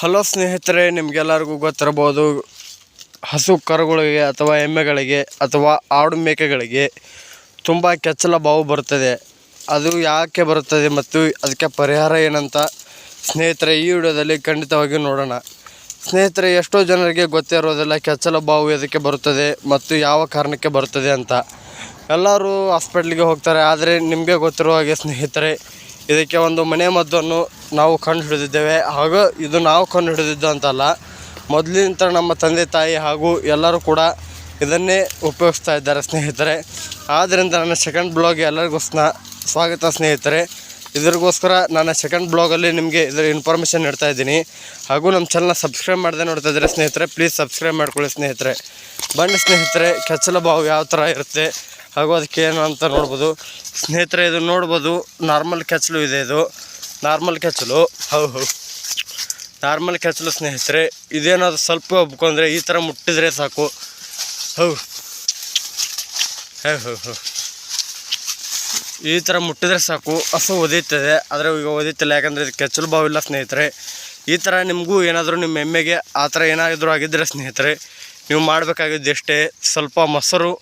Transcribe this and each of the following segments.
Hello ಸ್ನೇಹಿತರೆ, ನಿಮಗೆಲ್ಲರಿಗೂ ಗೊತ್ತಿರಬಹುದು, ಹಸು ಕರುಗಳಿಗೆ ಅಥವಾ ಎಮ್ಮೆಗಳಿಗೆ ಅಥವಾ ಆಡು ಮೇಕೆಗಳಿಗೆ ತುಂಬ ಕೆಚ್ಚಲ ಬಾವು ಬರುತ್ತದೆ. ಅದು ಯಾಕೆ ಬರುತ್ತದೆ ಮತ್ತು ಅದಕ್ಕೆ ಪರಿಹಾರ ಏನಂತ ಸ್ನೇಹಿತರೆ ಈ ವಿಡಿಯೋದಲ್ಲಿ ಖಂಡಿತವಾಗಿ ನೋಡೋಣ. ಸ್ನೇಹಿತರೆ, ಎಷ್ಟೋ ಜನರಿಗೆ ಗೊತ್ತೇ ಇರೋದಿಲ್ಲ ಕೆಚ್ಚಲ ಬಾವು ಎದಕ್ಕೆ ಬರುತ್ತದೆ ಮತ್ತು ಯಾವ ಕಾರಣಕ್ಕೆ ಬರುತ್ತದೆ ಅಂತ. ಎಲ್ಲರೂ ಹಾಸ್ಪಿಟ್ಲಿಗೆ ಹೋಗ್ತಾರೆ, ಆದರೆ ನಿಮಗೆ ಗೊತ್ತಿರುವ ಹಾಗೆ ಸ್ನೇಹಿತರೆ, ಇದಕ್ಕೆ ಒಂದು ಮನೆ ಮದ್ದನ್ನು ನಾವು ಕಂಡು ಹಿಡಿದಿದ್ದೇವೆ. ಹಾಗೂ ಇದು ನಾವು ಕಂಡು ಹಿಡಿದಿದ್ದು ಅಂತಲ್ಲ ಮೊದಲಿನಿಂದ ನಮ್ಮ ತಂದೆ ತಾಯಿ ಹಾಗೂ ಎಲ್ಲರೂ ಕೂಡ ಇದನ್ನೇ ಉಪಯೋಗಿಸ್ತಾ ಇದ್ದಾರೆ ಸ್ನೇಹಿತರೆ. ಆದ್ದರಿಂದ ನನ್ನ ಸೆಕೆಂಡ್ ಬ್ಲಾಗ್ ಎಲ್ಲರಿಗೂ ಸ್ನ, ಸ್ವಾಗತ ಸ್ನೇಹಿತರೆ. ಇದರಿಗೋಸ್ಕರ ನಾನು ಸೆಕೆಂಡ್ ಬ್ಲಾಗಲ್ಲಿ ನಿಮಗೆ ಇದರ ಇನ್ಫಾರ್ಮೇಷನ್ ನೀಡ್ತಾ ಇದ್ದೀನಿ. ಹಾಗೂ ನಮ್ಮ ಚಾನಲ್ನ ಸಬ್ಸ್ಕ್ರೈಬ್ ಮಾಡದೆ ನೋಡ್ತಾ ಇದ್ದರೆ ಸ್ನೇಹಿತರೆ ಪ್ಲೀಸ್ ಸಬ್ಸ್ಕ್ರೈಬ್ ಮಾಡ್ಕೊಳ್ಳಿ ಸ್ನೇಹಿತರೆ. ಬನ್ನಿ ಸ್ನೇಹಿತರೆ, ಕೆಚ್ಚಲ ಬಾವು ಯಾವ ಥರ ಇರುತ್ತೆ, ಹಾಗೂ ಅದಕ್ಕೆ ಏನು ಅಂತ ನೋಡ್ಬೋದು. ಸ್ನೇಹಿತರೆ, ಇದು ನೋಡ್ಬೋದು ನಾರ್ಮಲ್ ಕೆಚ್ಚಲು ಇದೆ ಇದು. ನಾರ್ಮಲ್ ಕೆಚ್ಚಲು, ಹೌ ಹೌ. ನಾರ್ಮಲ್ ಕೆಚ್ಚಲು ಸ್ನೇಹಿತರೆ, ಇದೇನಾದ್ರು ಸ್ವಲ್ಪ ಒಬ್ಕೊಂಡ್ರೆ ಈ ಥರ ಮುಟ್ಟಿದ್ರೆ ಸಾಕು. ಹೌ. ಹೌ ಹೌ ಹೌ. ಈ ಥರ ಮುಟ್ಟಿದ್ರೆ ಸಾಕು, ಹಸು ಒದೀತದೆ, ಆದರೆ ಈಗ ಒದೀತಿಲ್ಲ, ಯಾಕಂದರೆ ಇದು ಕೆಚ್ಚಲು ಬಾವಿಲ್ಲ ಸ್ನೇಹಿತರೆ. ಈ ಥರ ನಿಮಗೂ ಏನಾದರೂ ನಿಮ್ಮ ಎಮ್ಮೆಗೆ ಆ ಥರ ಏನಾದರೂ ಆಗಿದ್ದರೆ ಸ್ನೇಹಿತರೆ, ನೀವು ಮಾಡಬೇಕಾಗಿದ್ದು ಎಷ್ಟೇ, ಸ್ವಲ್ಪ ಮೊಸರು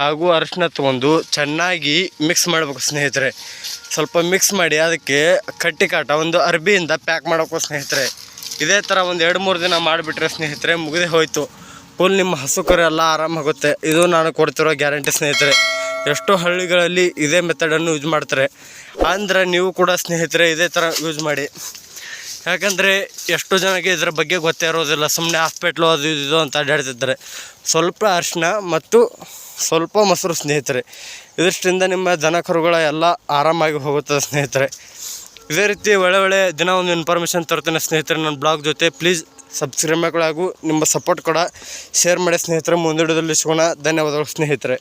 ಹಾಗೂ ಅರಿಶಿನ ತೊಗೊಂಡು ಚೆನ್ನಾಗಿ ಮಿಕ್ಸ್ ಮಾಡಬೇಕು ಸ್ನೇಹಿತರೆ. ಸ್ವಲ್ಪ ಮಿಕ್ಸ್ ಮಾಡಿ ಅದಕ್ಕೆ ಕಟ್ಟಿ ಕಾಟ ಒಂದು ಅರ್ಬಿಯಿಂದ ಪ್ಯಾಕ್ ಮಾಡಬೇಕು ಸ್ನೇಹಿತರೆ. ಇದೇ ಥರ ಒಂದು ಎರಡು, ಮೂರು ದಿನ ಮಾಡಿಬಿಟ್ರೆ ಸ್ನೇಹಿತರೆ ಮುಗಿದೇ ಹೋಯಿತು. ಫುಲ್ ನಿಮ್ಮ ಹಸು ಕರೆ ಎಲ್ಲ ಆರಾಮಾಗುತ್ತೆ. ಇದು ನಾನು ಕೊಡ್ತಿರೋ ಗ್ಯಾರಂಟಿ ಸ್ನೇಹಿತರೆ. ಎಷ್ಟೋ ಹಳ್ಳಿಗಳಲ್ಲಿ ಇದೇ ಮೆಥಡನ್ನು ಯೂಸ್ ಮಾಡ್ತಾರೆ. ಅಂದರೆ ನೀವು ಕೂಡ ಸ್ನೇಹಿತರೆ ಇದೇ ಥರ ಯೂಸ್ ಮಾಡಿ. ಯಾಕಂದರೆ ಎಷ್ಟೋ ಜನಕ್ಕೆ ಇದರ ಬಗ್ಗೆ ಗೊತ್ತೇ ಇರೋದಿಲ್ಲ. ಸುಮ್ಮನೆ ಹಾಸ್ಪಿಟ್ಲು ಅದು ಇದು ಅಂತ ಅಡ್ಡಾಡ್ತಿದ್ದಾರೆ. ಸ್ವಲ್ಪ ಅರಿಶಿನ ಮತ್ತು ಸ್ವಲ್ಪ ಮೊಸರು ಸ್ನೇಹಿತರೆ. ಇದಿಷ್ಟರಿಂದ ನಿಮ್ಮ ದನ ಕರುಗಳ ಎಲ್ಲ ಆರಾಮಾಗಿ ಹೋಗುತ್ತದೆ ಸ್ನೇಹಿತರೆ. ಇದೇ ರೀತಿ ಒಳ್ಳೆ ಒಳ್ಳೆ ದಿನ ಒಂದು ಇನ್ಫಾರ್ಮೇಷನ್ ತರ್ತೇನೆ ಸ್ನೇಹಿತರೆ ನನ್ನ ಬ್ಲಾಗ್ ಜೊತೆ. ಪ್ಲೀಸ್ ಸಬ್ಸ್ಕ್ರೈಬ್ ಮಾಡ್ಕೊಳ್ಳಾಗೂ ನಿಮ್ಮ ಸಪೋರ್ಟ್ ಕೂಡ ಶೇರ್ ಮಾಡಿ ಸ್ನೇಹಿತರೆ. ಮುಂದಿಡೋದಲ್ಲಿ ಸಿಗೋಣ. ಧನ್ಯವಾದಗಳು ಸ್ನೇಹಿತರೆ.